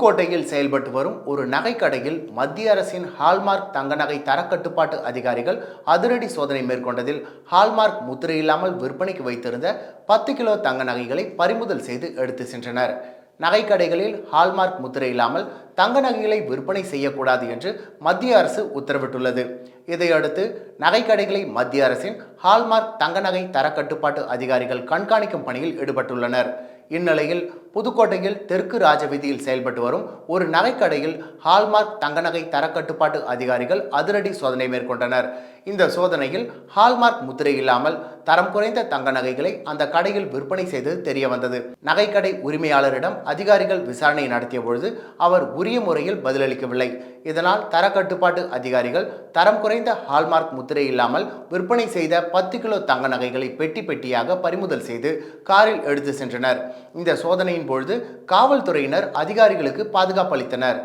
புதுக்கோட்டையில் செயல்பட்டு வரும் ஒரு நகைக்கடையில் மத்திய அரசின் ஹால்மார்க் தங்க நகை தரக்கட்டுப்பாட்டு அதிகாரிகள் அதிரடி சோதனை மேற்கொண்டதில் ஹால்மார்க் முத்திரையில்லாமல் விற்பனைக்கு வைத்திருந்த பத்து கிலோ தங்க நகைகளை பறிமுதல் செய்து எடுத்து சென்றனர். நகைக்கடைகளில் ஹால்மார்க் முத்திரை இல்லாமல் தங்க நகைகளை விற்பனை செய்யக்கூடாது என்று மத்திய அரசு உத்தரவிட்டுள்ளது. இதையடுத்து நகைக்கடைகளை மத்திய அரசின் ஹால்மார்க் தங்க நகை தரக்கட்டுப்பாட்டு அதிகாரிகள் கண்காணிக்கும் பணியில் ஈடுபட்டுள்ளனர். இந்நிலையில் புதுக்கோட்டையில் தெற்கு ராஜவீதியில் செயல்பட்டு வரும் ஒரு நகைக்கடையில் ஹால்மார்க் தங்க நகை தரக்கட்டுப்பாட்டு அதிகாரிகள் அதிரடி சோதனை மேற்கொண்டனர். இந்த சோதனையில் ஹால்மார்க் முத்திரை இல்லாமல் தரம் குறைந்த தங்க நகைகளை அந்த கடையில் விற்பனை செய்தது தெரிய வந்தது நகைக்கடை உரிமையாளரிடம் அதிகாரிகள் விசாரணை நடத்திய பொழுது அவர் உரிய முறையில் பதிலளிக்கவில்லை. இதனால் தரக்கட்டுப்பாட்டு அதிகாரிகள் தரம் குறைந்த ஹால்மார்க் முத்திரை இல்லாமல் விற்பனை செய்த பத்து கிலோ தங்க நகைகளை பெட்டி பெட்டியாக பறிமுதல் செய்து காரில் எடுத்து சென்றனர். இந்த சோதனையின் பொழுது காவல்துறையினர் அதிகாரிகளுக்கு பாதுகாப்பு அளித்தனர்.